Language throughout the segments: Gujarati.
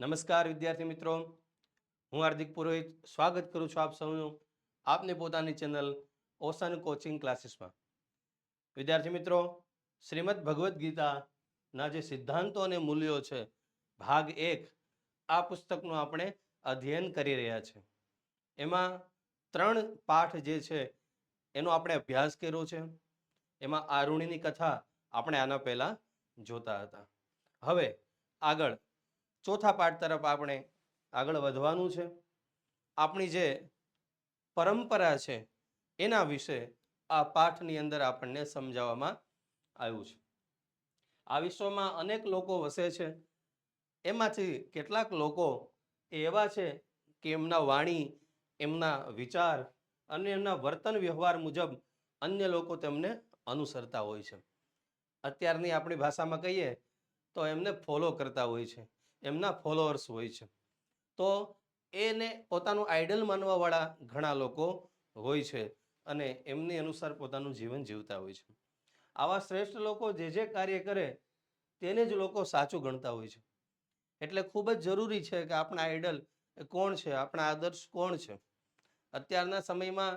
નમસ્કાર વિદ્યાર્થી મિત્રો. હું હાર્દિક પુરોહિત. સ્વાગત કરું છું આપ સૌનું. આપને પોતાની ચેનલ ઓશન કોચિંગ ક્લાસીસમાં. વિદ્યાર્થી મિત્રો, શ્રીમદ ભગવદ્ ગીતાના જે સિદ્ધાંતો અને મૂલ્યો છે, ભાગ એક, આ પુસ્તકનું આપણે અધ્યયન કરી રહ્યા છે. એમાં ત્રણ પાઠ જે છે, એનો આપણે અભ્યાસ કર્યો છે. એમાં આરુણીની કથા આપણે આના પહેલાં જોતા હતા. હવે આગળ ચોથા પાઠ તરફ આપણે આગળ વધવાનું છે. આપણી જે પરંપરા છે, એના વિશે આ પાઠની અંદર આપણને સમજાવવામાં આવ્યું છે. આ વિશ્વમાં અનેક લોકો વસે છે. એમાંથી કેટલાક લોકો એવા છે કે એમના વાણી, એમના વિચાર અને એમના વર્તન વ્યવહાર મુજબ અન્ય લોકો તેમને અનુસરતા હોય છે. અત્યારની આપણી ભાષામાં કહીએ તો એમને ફોલો કરતા હોય છે. એમના ફોલોઅર્સ હોય છે. તો એને પોતાનું આઈડલ માનવાવાળા ઘણા લોકો હોય છે અને એમની અનુસાર પોતાનું જીવન જીવતા હોય છે. આવા શ્રેષ્ઠ લોકો જે જે કાર્ય કરે તેને જ લોકો સાચું ગણતા હોય છે. એટલે ખૂબ જ જરૂરી છે કે આપણા આઈડલ કોણ છે, આપણા આદર્શ કોણ છે? અત્યારના સમયમાં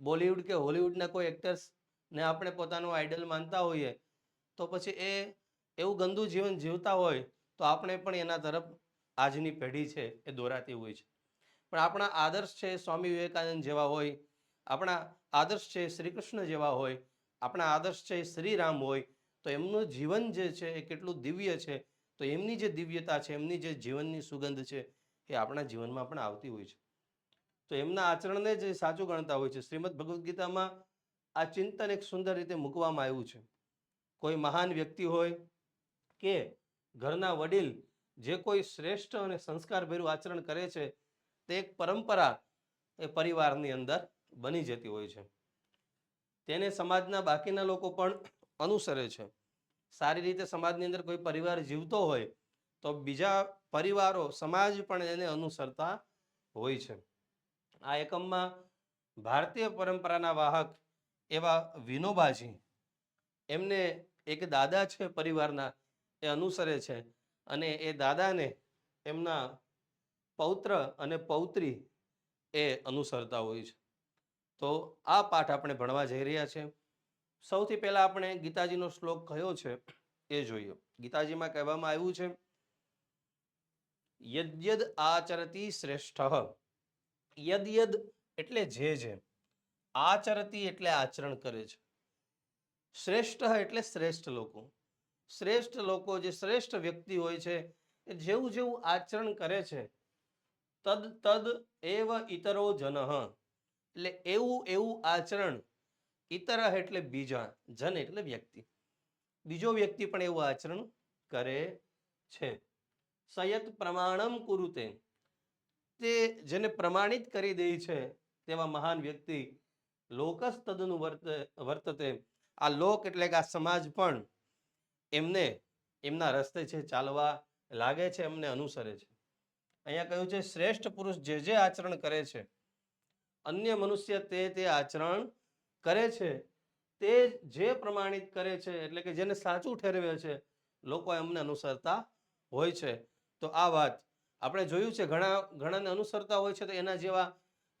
બોલિવૂડ કે હોલિવૂડના કોઈ એક્ટર્સને આપણે પોતાનું આઈડલ માનતા હોઈએ તો પછી એ એવું ગંદુ જીવન જીવતા હોય તો આપણે પણ એના તરફ આજની પેઢી છે એ દોરાતી હોય છે. પણ આપણા આદર્શ છે સ્વામી વિવેકાનંદ જેવા હોય, આપણા આદર્શ છે શ્રી કૃષ્ણ જેવા હોય, આપણા આદર્શ છે શ્રીરામ હોય, તો એમનું જીવન જે છે એ કેટલું દિવ્ય છે, તો એમની જે દિવ્યતા છે, એમની જે જીવનની સુગંધ છે એ આપણા જીવનમાં પણ આવતી હોય છે. તો એમના આચરણને જ સાચું ગણતા હોય છે. શ્રીમદ ભગવદ્ ગીતામાં આ ચિંતન એક સુંદર રીતે મૂકવામાં આવ્યું છે. કોઈ મહાન વ્યક્તિ હોય કે ઘરના વડીલ જે કોઈ શ્રેષ્ઠ અને સંસ્કારભર્યું આચરણ કરે છે, તે એક પરંપરા એ પરિવારની અંદર બની જતી હોય છે. તેને સમાજના બાકીના લોકો પણ અનુસરે છે. સારી રીતે સમાજની અંદર કોઈ પરિવાર જીવતો હોય, તો બીજા પરિવારો સમાજ પણ એને અનુસરતા હોય છે. આ એકમમાં ભારતીય પરંપરાના વાહક એવા વિનોબાજી, એમને એક દાદા છે પરિવારના એ અનુસરે છે. અને એ દાદાને એમના પૌત્ર અને પૌત્રી એ અનુસરતા હોય છે. તો આ પાઠ આપણે ભણવા જઈ રહ્યા છે. સૌથી પહેલા આપણે ગીતાજીનો શ્લોક કયો છે એ જોઈએ. ગીતાજીમાં કહેવામાં આવ્યું છે યદ્યદ આચરતી શ્રેષ્ઠ. યદ યદ એટલે જે જે. આચરતી એટલે આચરણ કરે છે. શ્રેષ્ઠ એટલે શ્રેષ્ઠ લોકો. શ્રેષ્ઠ લોકો જે શ્રેષ્ઠ વ્યક્તિ હોય છે, એ જેવું જેવું આચરણ કરે છે, તદ તદ એવ ઇતરો જન. એટલે એવું એવું આચરણ ઇતર એટલે બીજા, જન એટલે વ્યક્તિ. બીજો વ્યક્તિ પણ એવું આચરણ કરે છે. સયત પ્રમાણમ કુરુતે. તે જેને પ્રમાણિત કરી દે છે, તેવા મહાન વ્યક્તિ લોકસ તદનું વર્ત, વર્તતે. આ લોક એટલે કે આ સમાજ પણ એમને એમના રસ્તે છે ચાલવા લાગે છે, એમને અનુસરે છે. અહીંયા કહ્યું છે, શ્રેષ્ઠ પુરુષ જે જે આચરણ કરે છે, અન્ય મનુષ્ય તે તે આચરણ કરે છે, તે જે પ્રમાણિત કરે છે, એટલે કે જેને સાચું ઠેરવે છે, લોકો એમને અનુસરતા હોય છે. તો આ વાત આપણે જોયું છે, ઘણા, ઘણાને અનુસરતા હોય છે તો એના જેવા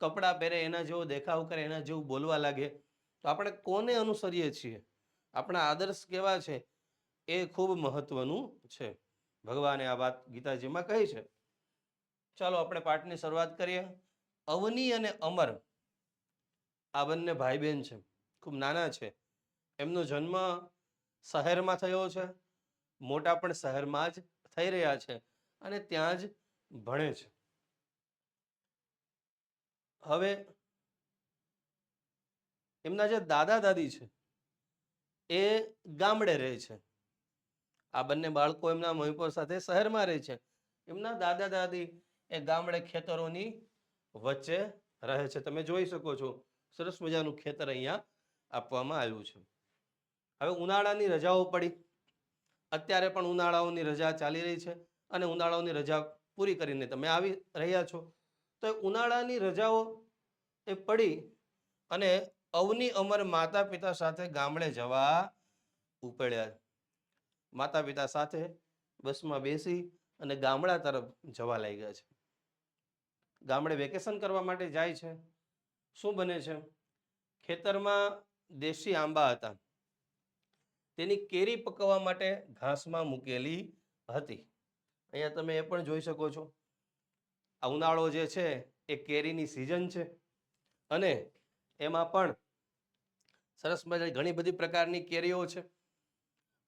કપડાં પહેરે, એના જેવો દેખાવ કરે, એના જેવું બોલવા લાગે. તો આપણે કોને અનુસરીએ છીએ? આપણા આદર્શ કેવા છે? એ ખૂબ મહત્વનું છે. ભગવાને આ વાત ગીતાજીમાં કહી છે. ચાલો આપણે પાઠની શરૂઆત કરીએ. અવની અને અમર આ બંને ભાઈ બહેન છે. ખૂબ નાના છે. એમનો જન્મ શહેરમાં થયો છે. મોટા પણ શહેરમાં જ થઈ રહ્યા છે અને ત્યાં જ ભણે છે. હવે એમના જે દાદા દાદી છે એ ગામડે રહે છે. આ બંને બાળકો એમના મહીપોર સાથે શહેરમાં રહે છે. એમના દાદા દાદી એ ગામડે ખેતરોની વચ્ચે રહે છે. તમે જોઈ શકો છો, સરસ મજાનું ખેતર અહીંયા આપવામાં આવ્યું છે. હવે ઉનાળાની રજાઓ પડી. અત્યારે પણ ઉનાળાઓની રજા ચાલી રહી છે અને ઉનાળાઓની રજા પૂરી કરીને તમે આવી રહ્યા છો. તો એ ઉનાળાની રજાઓ એ પડી અને અવની અમર માતા પિતા સાથે ગામડે જવા ઉપડ્યા. માતા પિતા સાથે બસમાં બેસી અને ગામડા તરફ જવા લાગ્યા છે. ગામડે વેકેશન કરવા માટે જાય છે. શું બને છે? ખેતરમાં દેશી આંબા હતા. તેની કેરી પકવવા માટે ઘાસમાં મૂકેલી હતી. અહીંયા તમે એ પણ જોઈ શકો છો. આ ઉનાળો જે છે એ કેરીની સિઝન છે. અને એમાં પણ સરસ મજા ઘણી બધી પ્રકારની કેરીઓ છે.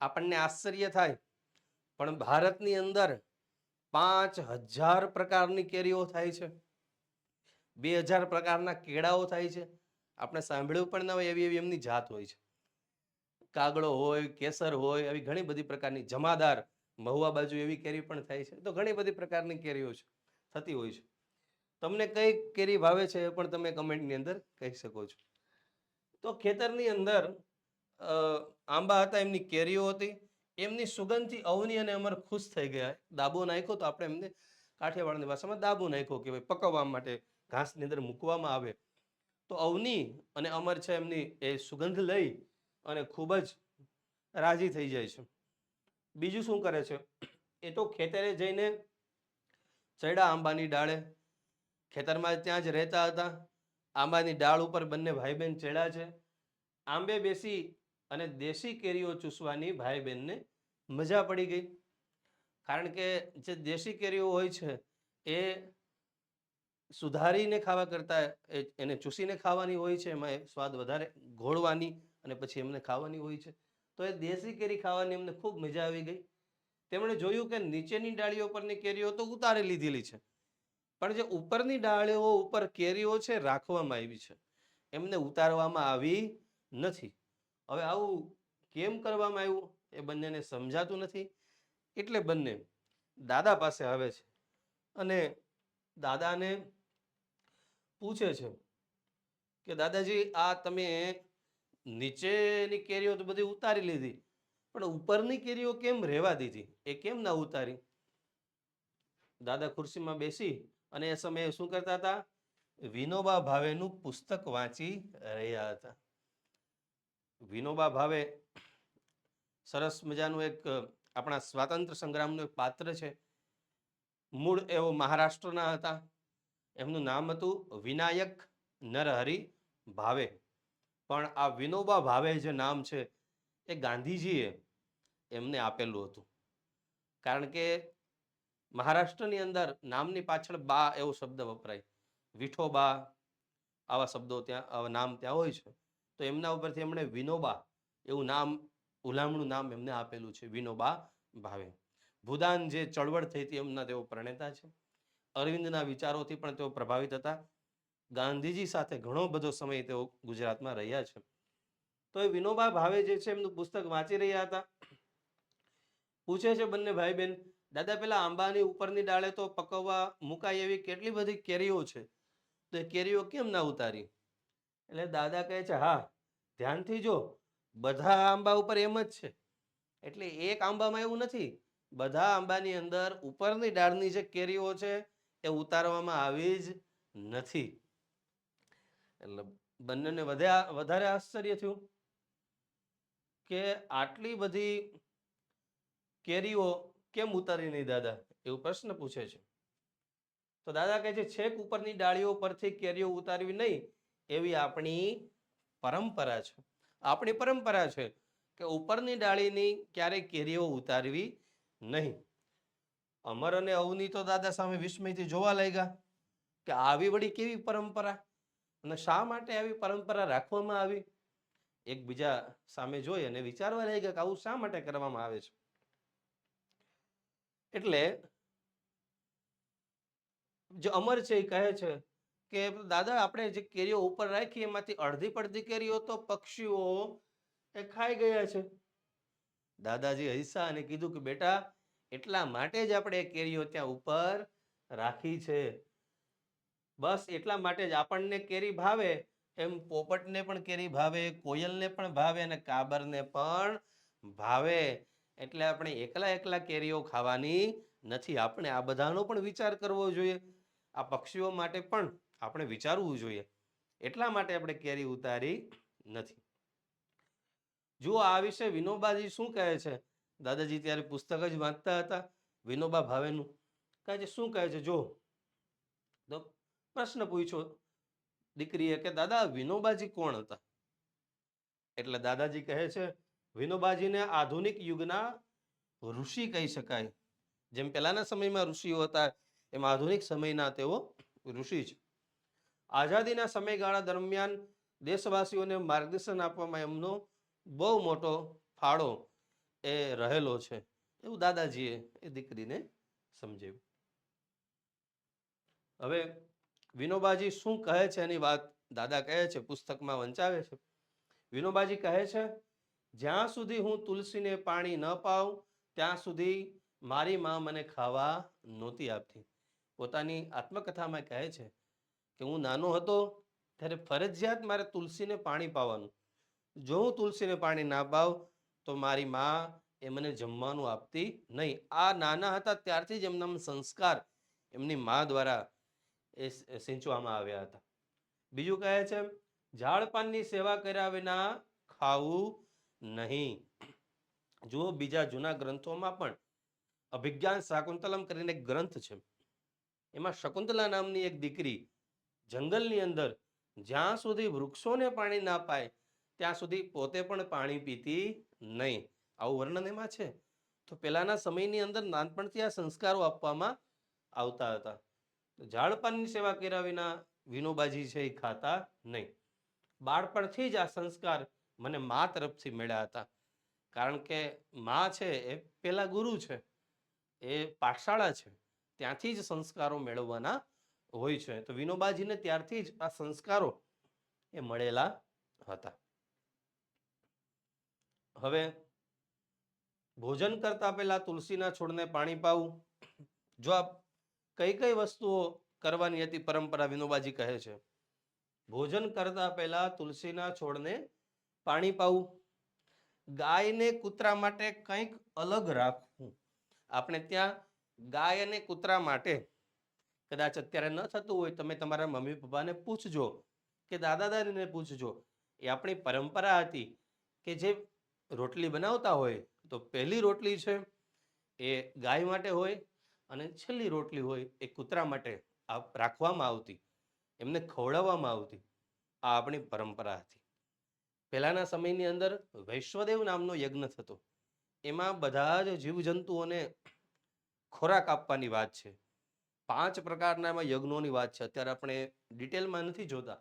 આપણને આશ્ચર્ય થાય. પણ ભારતની અંદર પાંચ હજાર પ્રકારની કેરીઓ થાય છે. બે હજાર પ્રકારના કેળાઓ થાય છે. આપણે સાંભળ્યું પણ ન હોય એવી એવી એમની જાત હોય છે. કાગડો હોય, કેસર હોય, આવી ઘણી બધી પ્રકારની જમાદાર મહુવા બાજુ એવી કેરી પણ થાય છે. તો ઘણી બધી પ્રકારની કેરીઓ છે, થતી હોય છે. તમને કઈ કેરી ભાવે છે એ પણ તમે કમેન્ટની અંદર કહી શકો છો. તો ખેતરની અંદર આંબા હતા, એમની કેરીઓ હતી. એમની સુગંધથી અવની અને અમર ખુશ થઈ ગયા. દાબો નાખ્યો તો આપણે એમને કાઠિયાવાડની ભાષામાં દાબો નાખ્યો કે ભાઈ પકવવા માટે ઘાસની અંદર મૂકવામાં આવે. તો અવની અને અમર છે એમની એ સુગંધ લઈ અને ખૂબ જ રાજી થઈ જાય છે. બીજું શું કરે છે? એ તો ખેતરે જઈને ચડ્યા આંબાની ડાળે ખેતરમાં ત્યાં જ રહેતા હતા. આંબાની ડાળ ઉપર બંને ભાઈ બહેન ચડ્યા છે. આંબે બેસી અને દેશી કેરીઓ ચૂસવાની ભાઈ બહેનને મજા પડી ગઈ. કારણ કે જે દેશી કેરીઓ હોય છે, એ સુધારીને ખાવા કરતાં એને ચૂસીને ખાવાની હોય છે, એમાં એ સ્વાદ વધારે ઘોળવાની અને પછી એમને ખાવાની હોય છે. તો એ દેશી કેરી ખાવાની એમને ખૂબ મજા આવી ગઈ. તેમણે જોયું કે નીચેની ડાળીઓ પરની કેરીઓ તો ઉતારી લીધેલી છે. પણ જે ઉપરની ડાળીઓ ઉપર કેરીઓ છે, રાખવામાં આવી છે. એમને ઉતારવામાં આવી નથી. હવે આવું કેમ કરવામાં આવ્યું એ બંનેને સમજાતું નથી. એટલે બંને દાદા પાસે આવે છે અને દાદાને પૂછે છે કે, દાદાજી, આ તમે નીચેની કેરીઓ તો બધી ઉતારી લીધી, પણ ઉપરની કેરીઓ કેમ રહેવા દીધી? એ કેમ ના ઉતારી? દાદા ખુરશીમાં બેસી અને એ સમયે શું કરતા હતા? વિનોબા ભાવેનું પુસ્તક વાંચી રહ્યા હતા. વિનોબા ભાવે સરસ મજાનું એક આપણા સ્વાતંત્ર્ય સંગ્રામનું એક પાત્ર છે. મૂળ એવો મહારાષ્ટ્રના હતા. એમનું નામ હતું વિનાયક નરહરી ભાવે. પણ આ વિનોબા ભાવે જે નામ છે એ ગાંધીજીએ એમને આપેલું હતું. કારણ કે મહારાષ્ટ્રની અંદર નામની પાછળ બા એવો શબ્દ વપરાય. વિઠોબા આવા શબ્દો ત્યાં નામ ત્યાં હોય છે. તો એમના ઉપરથી એમણે વિનોબા, એવું નામ, ઉલામણું નામ એમને આપેલું છે, વિનોબા ભાવે. ભૂદાન જે ચળવળ થઈ હતી એમના તેઓ પ્રણેતા છે. અરવિંદના વિચારોથી પણ તેઓ પ્રભાવિત હતા. ગાંધીજી સાથે ઘણો બધો સમય તેઓ ગુજરાતમાં રહ્યા છે. તો એ વિનોબા ભાવે જે છે એમનું પુસ્તક વાંચી રહ્યા હતા. પૂછે છે બંને ભાઈ બહેન દાદા, પેલા આંબાની ઉપરની ડાળે તો પકવવા મુકાય એવી કેટલી બધી કેરીઓ છે? તો એ કેરીઓ કેમ ના ઉતારી? એટલે દાદા કહે છે, હા, ધ્યાનથી જો, બધા આંબા ઉપર એમ જ છે. એટલે એક આંબામાં એવું નથી, બધા આંબાની અંદર ઉપરની ડાળની જે કેરીઓ છે, એ ઉતારવામાં આવી જ નથી. એટલે બંનેને વધ્યા વધારે આશ્ચર્ય થયું કે આટલી બધી કેરીઓ કેમ ઉતારી નહીં દાદા? એવું પ્રશ્ન પૂછે છે. તો દાદા કહે છે, છેક ઉપરની ડાળીઓ પરથી કેરીઓ ઉતારવી નહીં એવી આપણી પરંપરા છે. આપણી પરંપરા છે કે ઉપરની ડાળીની ક્યારેય કેરીઓ ઉતારવી નહીં. અમર અને અવની તો દાદા સામે વિસ્મયથી જોવા લાગ્યા કે આવી વળી કેવી પરંપરા અને શા માટે આવી પરંપરા રાખવામાં આવી? એકબીજા સામે જોઈ અને વિચારવા લાગ્યા કે આવું શા માટે કરવામાં આવે છે? એટલે જે અમર છે એ કહે છે કે દાદા, આપણે જે કેરીઓ ઉપર રાખી એમાંથી અડધી પડધી કેરીઓ તો પક્ષીઓ એ ખાઈ ગયા છે. દાદાજી હૈસા અને કીધું કે, બેટા, એટલા માટે જ આપણે કેરીઓ ત્યાં ઉપર રાખી છે. બસ એટલા માટે જ આપણને કેરી ભાવે. એમ પોપટને પણ કેરી ભાવે, કોયલને પણ ભાવે અને કાબરને પણ ભાવે. એટલે આપણે એકલા એકલા કેરીઓ ખાવાની નથી. આપણે આ બધાનો પણ વિચાર કરવો જોઈએ. આ પક્ષીઓ માટે પણ આપણે વિચારવું જોઈએ. એટલા માટે આપણે કેરી ઉતારી નથી. જુઓ, આ વિશે વિનોબાજી શું કહે છે? દાદાજી ત્યારે પુસ્તક જ વાંચતા હતા, વિનોબા ભાવેનું. કહે છે, શું કહે છે? જો તો પ્રશ્ન પૂછ્યો દીકરીએ કે, દાદા, વિનોબાજી કોણ હતા? એટલે દાદાજી કહે છે, વિનોબાજીને આધુનિક યુગના ઋષિ કહી શકાય. જેમ પહેલાના સમયમાં ઋષિઓ હતા, એમ આધુનિક સમયના તેઓ ઋષિ છે આઝાદીના સમયગાળા દરમિયાન દેશવાસીઓને માર્ગદર્શન આપવામાં એમનો બહુ મોટો ફાળો એ રહેલો છે. એવું દાદાજીએ એ દીકરીને સમજાવ્યું. હવે વિનોબાજી શું કહે છે એની વાત દાદા કહે છે, પુસ્તકમાં વંચાવે છે. વિનોબાજી કહે છે, જ્યાં સુધી હું તુલસીને પાણી ન પાઉં, ત્યાં સુધી મારી માં મને ખાવા નહોતી આપતી. પોતાની આત્મકથામાં કહે છે કે હું નાનો હતો ત્યારે ફરજિયાત મારે તુલસીને પાણી પાવાનું. જો હું તુલસીને પાણી ના પાવ, તો મારી મા એ મને જમવાનું આપતી નહીં. આ નાના હતા ત્યારથી જ એમના સંસ્કાર એમની મા દ્વારા એ સિંચવામાં આવ્યા હતા. બીજું કહે છે ઝાડપાનની સેવા કર્યા વિના ખાવું નહીં. જુઓ બીજા જૂના ગ્રંથોમાં પણ અભિજ્ઞાન શાકુંતલમ કરીને એક ગ્રંથ છે. એમાં શકુંતલા નામની એક દીકરી જંગલની અંદર જ્યાં સુધી વૃક્ષોને પાણી ના પાય, ત્યાં સુધી પોતે પણ પાણી પીતી નહીં. આવું વર્ણન એમાં છે? તો પહેલાના સમયની અંદર નાનપણથી આ સંસ્કારો આપવામાં આવતા હતા. તો ઝાડપાનની સેવા કર્યા વિના વિનોબાજી છે એ ખાતા નહીં. બાળપણથી જ આ સંસ્કાર મને મા તરફથી મળ્યા હતા. કારણ કે મા છે એ પેલા ગુરુ છે. એ પાઠશાળા છે. ત્યાંથી જ સંસ્કારો મેળવવાના હોય છે, તો વિનોબાજીને ત્યારથી જ આ સંસ્કારો એ મળેલા હતા. હવે ભોજન કરતા પહેલા તુલસીના છોડને પાણી પાવું. જો આપ કઈ કઈ વસ્તુઓ કરવાની હતી પરંપરા વિનોબાજી કહે છે, ભોજન કરતા પહેલા તુલસીના છોડને પાણી પાવું. ગાયને કૂતરા માટે કંઈક અલગ રાખવું. આપણે ત્યાં ગાય અને કૂતરા માટે કદાચ અત્યારે ન થતું હોય, તમે તમારા મમ્મી પપ્પાને પૂછજો કે દાદા દાદીને પૂછજો. એ આપણી પરંપરા હતી કે જે રોટલી બનાવતા હોય, તો પહેલી રોટલી છે એ ગાય માટે હોય અને છેલ્લી રોટલી હોય એ કૂતરા માટે રાખવામાં આવતી, એમને ખવડાવવામાં આવતી, આ આપણી પરંપરા હતી. પહેલાના સમયની અંદર વૈશ્વદેવ નામનો યજ્ઞ થતો. એમાં બધા જ જીવજંતુઓને ખોરાક આપવાની વાત છે. પાંચ પ્રકારના એમાં યજ્ઞોની વાત છે. અત્યારે આપણે ડિટેલમાં નથી જોતા.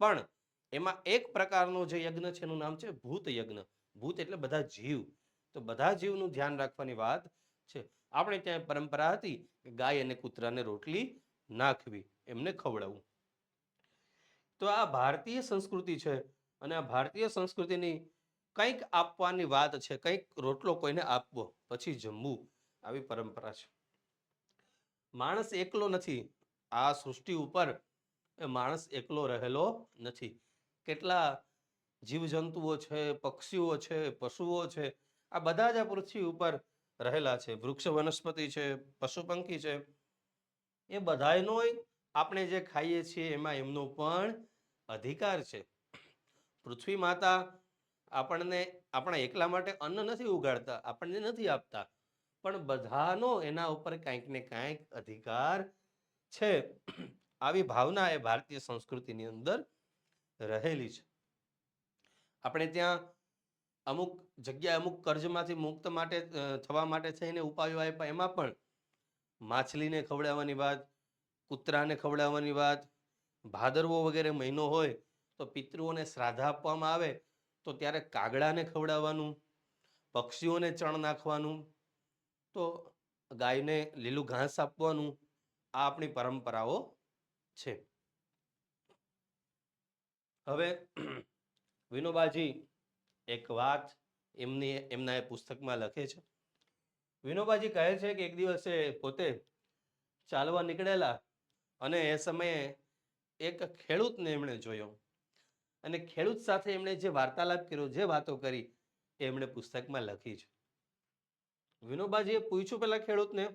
પણ એમાં એક પ્રકારનો જે યજ્ઞ છે એનું નામ છે ભૂત યજ્ઞ. ભૂત એટલે બધા જીવ. તો બધા જીવનું ધ્યાન રાખવાની વાત છે. આપણે ત્યાં પરંપરા હતી કે ગાય અને કૂતરાને રોટલી નાખવી, એમને ખવડાવવું. તો આ ભારતીય સંસ્કૃતિ છે અને આ ભારતીય સંસ્કૃતિની કંઈક આપવાની વાત છે. કંઈક રોટલો કોઈને આપવો, પછી જમવું. આવી પરંપરા છે. માણસ એકલો નથી. આ સૃષ્ટિ ઉપર માણસ એકલો રહેલો નથી. કેટલા જીવજંતુઓ છે, પક્ષીઓ છે, પશુઓ છે, આ બધા જ આ પૃથ્વી ઉપર રહેલા છે. વૃક્ષ વનસ્પતિ છે પશુ પંખી છે. એ બધાનો આપણે જે ખાઈએ છીએ એમાં એમનો પણ અધિકાર છે. પૃથ્વી માતા આપણને આપણા એકલા માટે અન્ન નથી ઉગાડતા, આપણને નથી આપતા. પણ બધાનો એના ઉપર કાંઈક ને કાંઈક અધિકાર છે. આવી ભાવના એ ભારતીય સંસ્કૃતિની અંદર રહેલી છે. આપણે ત્યાં અમુક જગ્યાએ અમુક કર્જમાંથી મુક્ત માટે થવા માટે થઈને ઉપાયો આપ્યા. એમાં પણ માછલીને ખવડાવવાની વાત, કૂતરાને ખવડાવવાની વાત, ભાદરવો વગેરે મહિનો હોય તો પિતૃઓને શ્રાદ્ધ આપવામાં આવે તો ત્યારે કાગડાને ખવડાવવાનું, પક્ષીઓને ચણ નાખવાનું તો ગાયને લીલું ઘાસ આપવાનું આ આપણી પરંપરાઓ છે. હવે વિનોબાજી એક વાત એમની, એમના એ પુસ્તકમાં લખે છે. વિનોબાજી કહે છે કે એક દિવસે પોતે ચાલવા નીકળેલા અને એ સમયે એક ખેડૂતને એમણે જોયો. અને ખેડૂત સાથે એમણે જે વાર્તાલાપ કર્યો, જે વાતો કરી, એ એમણે પુસ્તકમાં લખી છે. વિનોબાજીએ પૂછ્યું પેલા ખેડૂતને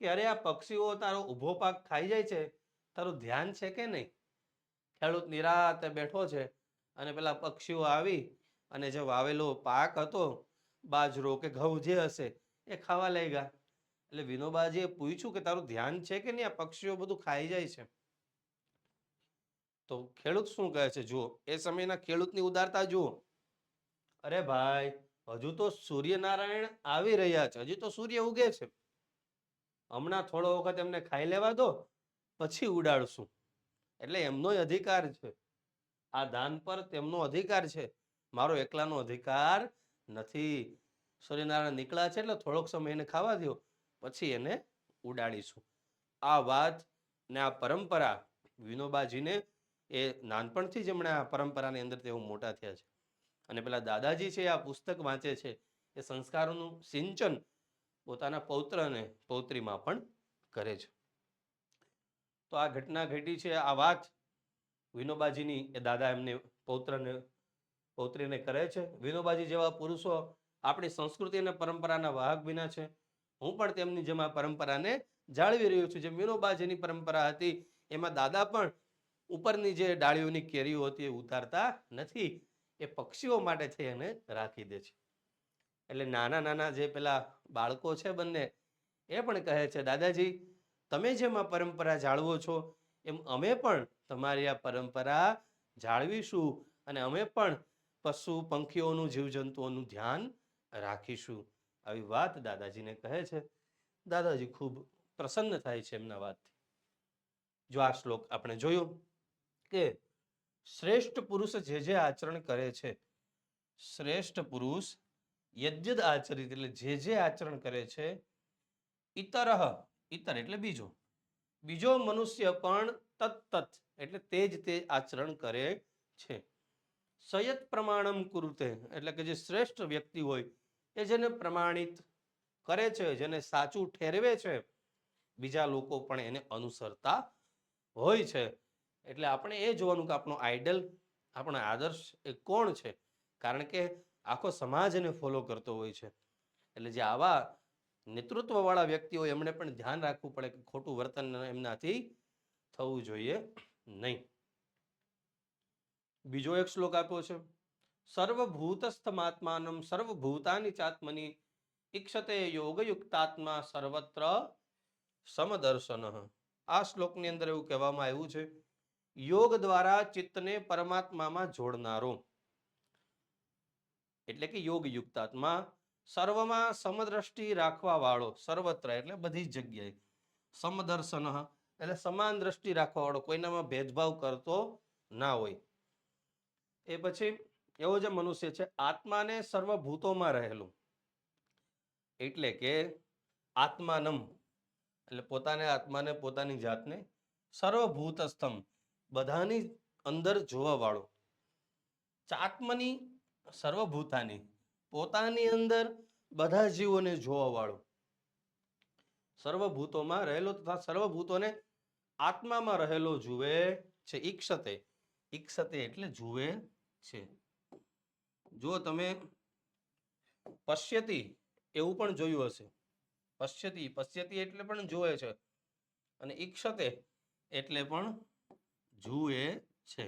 કે, અરે, આ પક્ષીઓ તારો ઊભો પાક ખાઈ જાય છે? તારું ધ્યાન છે કે નહીં? ખેડૂત નિરાતે બેઠો છે અને પેલા પક્ષીઓ આવી અને જે વાવેલો પાક હતો, બાજરો કે ઘઉં જે હશે, એ ખાવા લઈ ગયા. એટલે વિનોબાજીએ પૂછ્યું કે, તારું ધ્યાન છે કે નહીં? આ પક્ષીઓ બધું ખાઈ જાય છે? તો ખેડૂત શું કહે છે? જુઓ, એ સમયના ખેડૂતની ઉદારતા જુઓ. અરે, ભાઈ હજુ તો સૂર્યનારાયણ આવી રહ્યા છે. હજી તો સૂર્ય ઉગે છે. હમણાં થોડો વખત એમને ખાઈ લેવા દો, પછી ઉડાડશું. એટલે એમનોય અધિકાર છે. આ દાન પર તેમનો અધિકાર છે. મારો એકલાનો અધિકાર નથી. સૂર્યનારાયણ નીકળ્યા છે એટલે થોડોક સમય એને ખાવા દો પછી એને ઉડાડીશું. આ વાત ને આ પરંપરા વિનોબાજીને એ નાનપણથી જ એમણે આ પરંપરાની અંદર તેઓ મોટા થયા છે. અને પેલા દાદાજી છે, આ પુસ્તક વાંચે છે, એ સંસ્કારોનું સિંચન પોતાના પૌત્ર અને પૌત્રીમાં પણ કરે છે. તો આ ઘટના ઘટી છે, આ વાત વિનોબાજીની, એ દાદા એમને પૌત્રને, પૌત્રીને કરે છે. વિનોબાજી જેવા પુરુષો આપણી સંસ્કૃતિ અને પરંપરાના વાહક વિના છે. હું પણ તેમની જેમ આ પરંપરાને જાળવી રહ્યો છું. જેમ વિનોબાજીની પરંપરા હતી, એમાં દાદા પણ ઉપરની જે ડાળીઓની કેરીઓ હતી, એ ઉતારતા નથી. એ પક્ષીઓ માટે થઈ રાખી દે છે. એટલે નાના નાના જે પેલા બાળકો છે બંને, એ પણ કહે છે, દાદાજી, તમે જેમ આ પરંપરા જાળવો છો, એમ અમે પણ તમારી આ પરંપરા જાળવીશું અને અમે પણ પશુ પંખીઓનું, જીવજંતુઓનું ધ્યાન રાખીશું. આવી વાત દાદાજીને કહે છે. દાદાજી ખૂબ પ્રસન્ન થાય છે એમના વાતથી. જો આ શ્લોક આપણે જોયું કે શ્રેષ્ઠ પુરુષ જે જે આચરણ કરે છે. શ્રેષ્ઠ પુરુષ યજ્ઞ આચરિત એટલે જે જે આચરણ કરે છે ઇતર ઇતર એટલે બીજો. બીજો મનુષ્ય પણ તત્ત એટલે તે જ તે આચરણ કરે છે. સયત પ્રમાણમ કુરુતે એટલે કે જે શ્રેષ્ઠ વ્યક્તિ હોય, એ જેને પ્રમાણિત કરે છે, જેને સાચું ઠેરવે છે, બીજા લોકો પણ એને અનુસરતા હોય છે. એટલે આપણે એ જોવાનું કે આપણો આઈડલ આપણો આદર્શ એ કોણ છે? કારણ કે આખો સમાજ એને ફોલો કરતો હોય છે. એટલે જે આવા નેતૃત્વવાળા વ્યક્તિ હોય એમણે પણ ધ્યાન રાખવું પડે કે ખોટું વર્તન એમનાથી થવું જોઈએ નહીં. બીજો એક શ્લોક આપ્યો છે. સર્વભૂતસ્થમાત્માનમ સર્વભૂતાની ચાત્મની ઈક્ષતે યોગયુક્તાત્મા સર્વત્ર સમદર્શન. આ શ્લોકની અંદર એવું કહેવામાં આવ્યું છે યોગ દ્વારા ચિત્તને પરમાત્મામાં જોડનારો. એટલે કે યોગ યુક્તાત્મા સર્વમાં સમદ્રષ્ટિ રાખવા વાળો સર્વત્ર એટલે બધી જગ્યાએ. સમદર્શન એટલે સમાન દ્રષ્ટિ રાખવા વાળો કોઈનામાં ભેદભાવ કરતો ના હોય. એ પછી એવો જે મનુષ્ય છે, આત્માને સર્વભૂતોમાં રહેલું. એટલે કે આત્માનમ, એટલે પોતાને આત્માને પોતાની જાતને સર્વભૂતસ્થમ. બધાની અંદર જોવા વાળો. ચાત્મની સર્વભૂતાની, પોતાની અંદર બધા જીવોને જોવા વાળો. સર્વભૂતોમાં રહેલો તથા સર્વભૂતોને આત્મામાં રહેલો જુએ છે, ઈક્ષતે. ઈક્ષતે એટલે જુએ છે. જો તમે, પશ્યતી એવું પણ જોયું હશે. પશ્યતી પશ્યતી એટલે પણ જુએ છે. અને ઈક્ષતે એટલે પણ જુએ છે.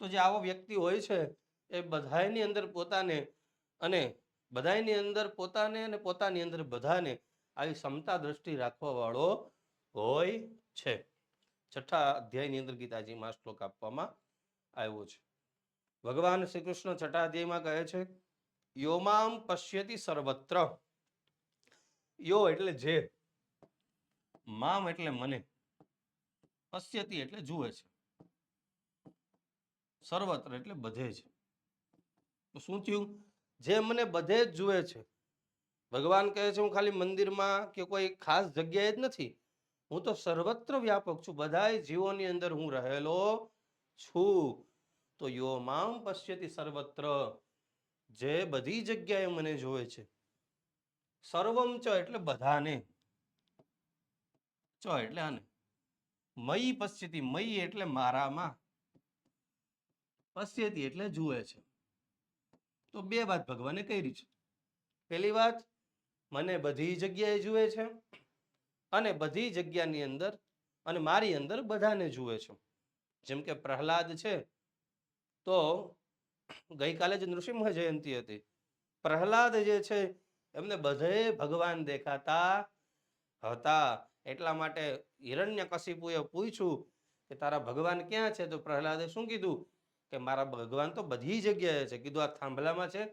તો જે આવો વ્યક્તિ હોય છે, એ બધાયની અંદર પોતાને અને બધાયની અંદર પોતાને અને પોતાની અંદર બધાને આવી સમતા દ્રષ્ટિ રાખવા વાળો હોય છે. છઠ્ઠા અધ્યાયની અંદર ગીતાજીમાં શ્લોક આપવામાં આવ્યો છે. ભગવાન શ્રી કૃષ્ણ છઠ્ઠા અધ્યાયમાં કહે છે યોમામ પશ્યતિ સર્વત્ર. યો એટલે જે, મામ એટલે મને. પશ્યતિ એટલે જુએ છે. સર્વત્ર એટલે બધે જ તો શું થયું? જે મને બધે જ જુએ છે. ભગવાન કહે છે, હું ખાલી મંદિરમાં કે કોઈ ખાસ જગ્યાએ જ નથી. હું તો સર્વત્ર વ્યાપક છું. બધાય જીવોની અંદર હું રહેલો છું. તો યો મામ પશ્યતી સર્વત્ર. જે બધી જગ્યાએ મને જોવે છે. સર્વમ ચ એટલે બધાને. ચ એટલે આને. મયી પશ્યતિ મયી એટલે મારામાં. પશ્યતિ એટલે જુએ છે. તો બે વાત ભગવાને કરી છે. પહેલી વાત, મને બધી જગ્યાએ જુએ છે અને બધી જગ્યાની અંદર અને મારી અંદર બધાને જુએ છે. જેમ કે પ્રહલાદ છે, તો ગઈકાલે જ નૃસિંહ જયંતિ હતી. પ્રહલાદ જે છે, એમને બધે ભગવાન દેખાતા હતા. એટલા માટે હિરણ્ય કશીપુએ પૂછ્યું કે તારા ભગવાન ક્યાં છે? તો પ્રહલાદે શું કીધું? કે મારા ભગવાન તો બધી જગ્યાએ છે. કીધું, આ થાંભલામાં છે?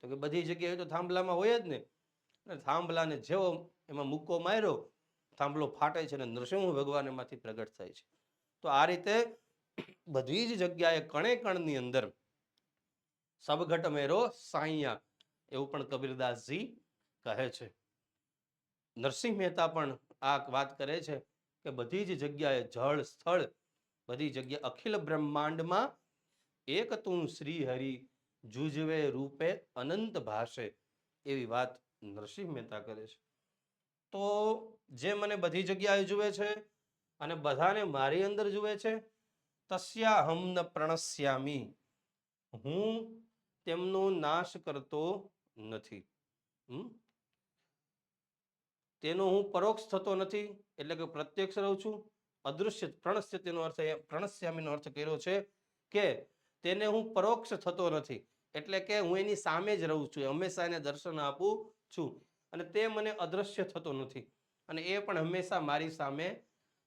તો કે, બધી જગ્યાએ તો થાંભલામાં હોય જ ને. થાંભલાને જેવો એમાં મુક્કો માર્યો, થાંભલો ફાટે છે અને નરસિંહ ભગવાન એમાંથી પ્રગટ થાય છે. તો આ રીતે બધી જ જગ્યાએ કણે કણની અંદર સબઘટ મેરો સાંયા એવું પણ કબીરદાસજી કહે છે. નરસિંહ મહેતા પણ આ વાત કરે છે કે બધી જ જગ્યાએ જળ સ્થળ, બધી જગ્યાએ અખિલ બ્રહ્માંડમાં એક તું શ્રી હરિ જુજવે રૂપે અનંત ભાષે એવી વાત નરસિંહ મહેતા કરે છે તો જે મને બધી જગ્યાએ જુએ છે અને બધાને મારી અંદર જુએ છે, તસ્યા હમ પ્રણસ્યામી, હું તેમનો નાશ કરતો નથી હમ? તેનો હું પરોક્ષ થતો નથી, એટલે કે પ્રત્યક્ષ રહું છું. અદૃશ્ય પ્રણસ્ય તેનો અર્થ પ્રણસ્યામીનો અર્થ કર્યો છે કે તેને હું પરોક્ષ થતો નથી, એટલે કે હું એની સામે જ રહું છું હંમેશા એને દર્શન આપું છું. અને તે મને અદૃશ્ય થતો નથી, અને એ પણ હંમેશા મારી સામે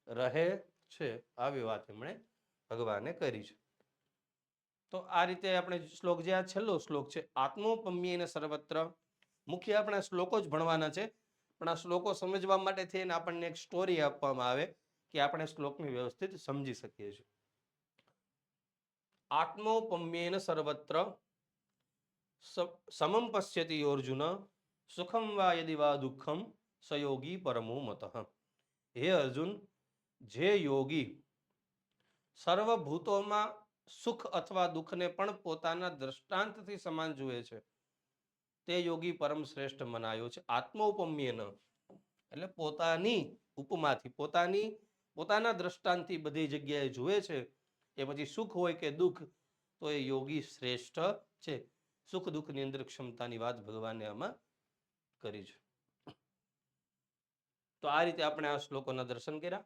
રહે છે. આવી વાત એમણે ભગવાને કરી છે. તો આ રીતે આપણે શ્લોક જે આ છેલ્લો શ્લોક છે આત્મોપમ્યને સર્વત્ર. મુખ્ય આપણે શ્લોકો જ ભણવાના છે. પણ આ શ્લોકો સમજવા માટે થઈને આપણને એક સ્ટોરી આપવામાં આવે કે આપણે શ્લોકને વ્યવસ્થિત સમજી શકીએ છીએ. આત્મોપમ્યેન સર્વત્ર સમમ પશ્યતિ અર્જુન, સુખમ વા યદિ વા દુઃખમ સયોગી પરમો મત. હે અર્જુન, જે યોગી સર્વભૂતોમાં સુખ અથવા દુઃખને પણ પોતાના દ્રષ્ટાંતથી સમાન જુએ છે તે યોગી પરમ શ્રેષ્ઠ મનાયો છે. આત્મોપમ્યેન. એટલે પોતાની ઉપમાથી, પોતાની, પોતાના દ્રષ્ટાંતથી બધી જગ્યાએ જુએ છે એ પછી સુખ હોય કે દુઃખ, તો એ યોગી શ્રેષ્ઠ છે. સુખ દુઃખની અંદર ક્ષમતાની વાત ભગવાને આમાં કરી છે. તો આ રીતે આપણે આ શ્લોકોના દર્શન કર્યા.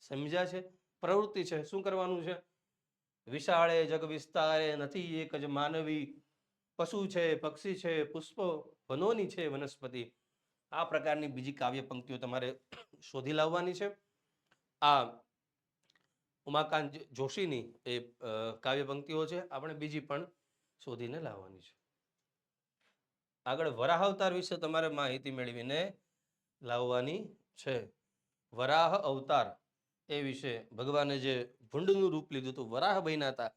સમજ્યા છે? પ્રવૃત્તિ છે. શું કરવાનું છે? વિશાળે જગ વિસ્તારે નથી એક જ માનવી પશુ છે, પક્ષી છે, પુષ્પો, વનોની છે વનસ્પતિ. આ પ્રકારની બીજી કાવ્ય પંક્તિઓ તમારે શોધી લાવવાની છે. આ ઉમાકાંત જોશીની એ કાવ્ય પંક્તિઓ છે. આપણે બીજી પણ શોધીને લાવવાની છે. આગળ વરાહ અવતાર વિશે તમારે માહિતી મેળવીને લાવવાની છે. વરાહ અવતાર એ વિશે ભગવાને જે ભૂંડનું રૂપ લીધું હતું, વરાહ બન્યા હતા,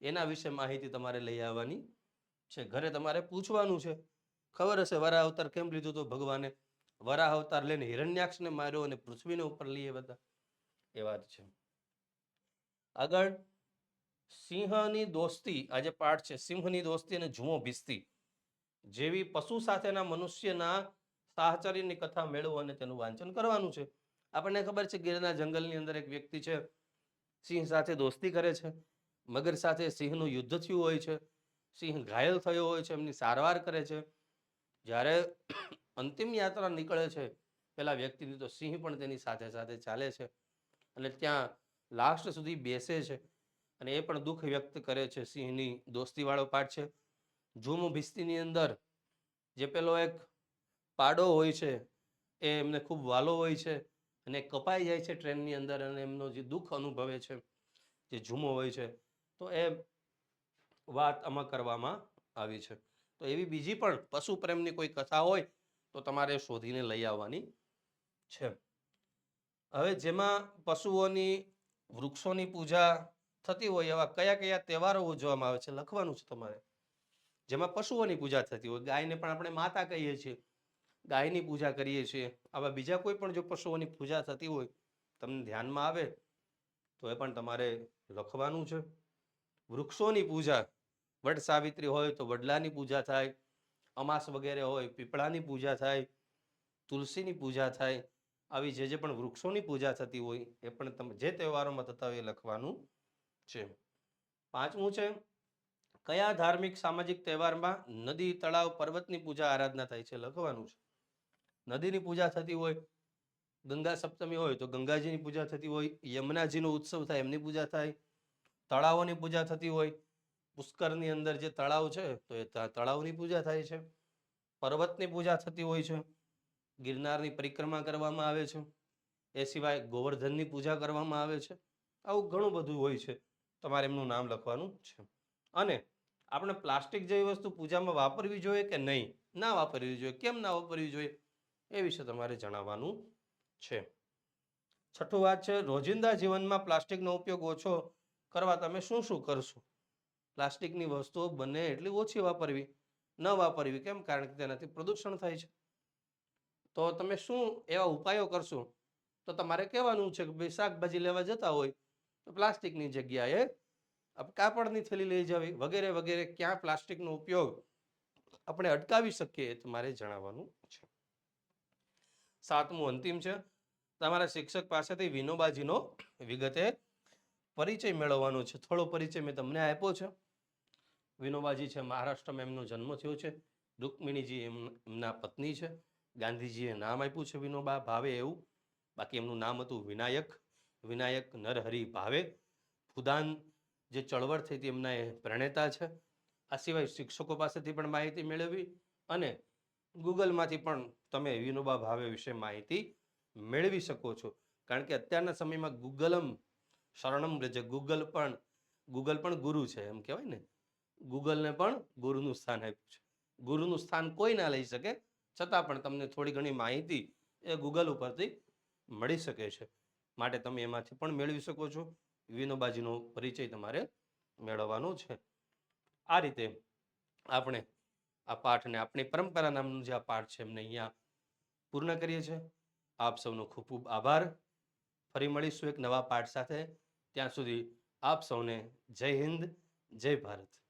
એના વિશે માહિતી તમારે લઈ આવવાની છે, ઘરે તમારે પૂછવાનું છે. ખબર હશે, વરાહ અવતાર કેમ લીધું હતું ભગવાને? વરાહ અવતાર લઈને હિરણ્યાક્ષને માર્યો અને પૃથ્વીને ઉપર લઈએ બધા. એ વાત છે. આગળ, સિંહની દોસ્તી, આ જે પાઠ છે, સિંહની દોસ્તી અને જુઓ ભીસ્તી. જેવી પશુ સાથેના મનુષ્યના સાહચર્યની કથા મેળવો અને તેનું વાંચન કરવાનું છે. આપણને ખબર છે, ગીરના જંગલની અંદર એક વ્યક્તિ છે, સિંહ સાથે દોસ્તી કરે છે. મગર સાથે સિંહનું યુદ્ધ થયું હોય છે. સિંહ ઘાયલ થયો હોય છે, એમની સારવાર કરે છે. જ્યારે અંતિમ યાત્રા નીકળે છે, પેલા વ્યક્તિની તો સિંહ પણ તેની સાથે સાથે ચાલે છે અને ત્યાં લાસ્ટ સુધી બેસે છે અને એ પણ દુઃખ વ્યક્ત કરે છે સિંહની દોસ્તીવાળો પાઠ છે. ઝૂમ ભિસ્તીની અંદર જે પેલો એક પાડો હોય છે, એ એમને ખૂબ વાલો હોય છે અને કપાઈ જાય છે ટ્રેનની અંદર અને એમનો જે દુઃખ અનુભવે છે, જે ઝૂમો હોય છે, તો એ વાત આમાં કરવામાં આવી છે. તો એવી બીજી પણ પશુ પ્રેમની કોઈ કથા હોય તો તમારે શોધીને લઈ આવવાની છે. હવે જેમાં પશુઓની, વૃક્ષોની પૂજા થતી હોય એવા કયા કયા તહેવારો ઉજવવામાં આવે છે લખવાનું છે તમારે. જેમાં પશુઓની પૂજા થતી હોય, ગાયને પણ આપણે માતા કહીએ છીએ. ગાયની પૂજા કરીએ છીએ. આવા બીજા કોઈ પણ જો પશુઓની પૂજા થતી હોય, તમને ધ્યાનમાં આવે, તો એ પણ તમારે લખવાનું છે. વૃક્ષોની પૂજા વડ સાવિત્રી હોય તો વડલાની પૂજા થાય, અમાસ વગેરે હોય, પીપળાની પૂજા થાય, તુલસીની પૂજા થાય, આવી જે જે પણ વૃક્ષોની પૂજા થતી હોય એ પણ તમે જે તહેવારોમાં થતા હોય એ લખવાનું છે. પાંચમું છે, કયા ધાર્મિક સામાજિક તહેવારમાં નદી, તળાવ, પર્વતની પૂજા આરાધના થાય છે લખવાનું છે. નદીની પૂજા થતી હોય, ગંગા સપ્તમી હોય તો ગંગાજીની પૂજા થતી હોય, યમુનાજીનો ઉત્સવ થાય એમની પૂજા થાય, તળાવોની પૂજા થતી હોય પુષ્કરની અંદર જે તળાવ છે, તો એ તળાવની પૂજા થાય છે. પર્વતની પૂજા થતી હોય છે. ગિરનારની પરિક્રમા કરવામાં આવે છે. એ સિવાય ગોવર્ધનની પૂજા કરવામાં આવે છે. આવું ઘણું બધું હોય છે. તમારે એમનું નામ લખવાનું છે. અને આપણે પ્લાસ્ટિક જેવી વસ્તુ પૂજામાં વાપરવી જોઈએ કે નહીં? ના વાપરવી જોઈએ. કેમ ના વાપરવી જોઈએ? એ વિશે તમારે જણાવવાનું છે. છઠ્ઠું વાત છે, રોજિંદા જીવનમાં પ્લાસ્ટિકનો ઉપયોગ ઓછો કરવા તમે શું શું કરશો? પ્લાસ્ટિકની વસ્તુઓ બને એટલી ઓછી વાપરવી, ન વાપરવી કેમ? કારણ કે તેનાથી પ્રદૂષણ થાય છે. તો તમે શું એવા ઉપાયો કરશો? તો તમારે કહેવાનું છે કે ભાઈ શાકભાજી લેવા જતા હોય તો પ્લાસ્ટિકની જગ્યાએ કાપડની થેલી લઈ જવી, વગેરે વગેરે ક્યાં પ્લાસ્ટિકનો ઉપયોગ આપણે અટકાવી શકીએ એ તમારે જણાવવાનું છે. સાતમું અંતિમ છે. તમારા શિક્ષક પાસેથી વિનોબાજીનો વિગતે પરિચય મેળવવાનો છે. થોડો પરિચય મેં તમને આપ્યો છે. વિનોબાજી છે, મહારાષ્ટ્રમાં એમનો જન્મ થયો છે. રૂકમિણીજી એમ, એમના પત્ની છે. ગાંધીજીએ નામ આપ્યું છે વિનોબા ભાવે એવું. બાકી એમનું નામ હતું વિનાયક. વિનાયક નરહરિ ભાવે. ફુદાન જે ચળવળ થઈ હતી એમના એ પ્રણેતા છે. આ સિવાય શિક્ષકો પાસેથી પણ માહિતી મેળવી અને ગૂગલમાંથી પણ તમે વિનોબા ભાવે વિશે માહિતી મેળવી શકો છો. કારણ કે અત્યારના સમયમાં ગૂગલમ શરણમ રજે ગૂગલ પણ ગૂગલ પણ ગુરુ છે એમ કહેવાય ને. ગૂગલને પણ ગુરુનું સ્થાન આપ્યું છે. ગુરુનું સ્થાન કોઈ ના લઈ શકે, છતાં પણ તમને થોડી ઘણી માહિતી એ ગૂગલ ઉપરથી મળી શકે છે. માટે તમે એમાંથી પણ મેળવી શકો છો. વિનોબાજીનો પરિચય તમારે મેળવવાનો છે. આ રીતે આપણે આ પાઠને આપણી પરંપરા નામનું જે આ પાઠ છે, એમને અહીંયા પૂર્ણ કરીએ છીએ. આપ સૌનો ખૂબ ખૂબ આભાર. ફરી મળીશું એક નવા પાઠ સાથે. ત્યાં સુધી આપ સૌને જય હિન્દ, જય ભારત.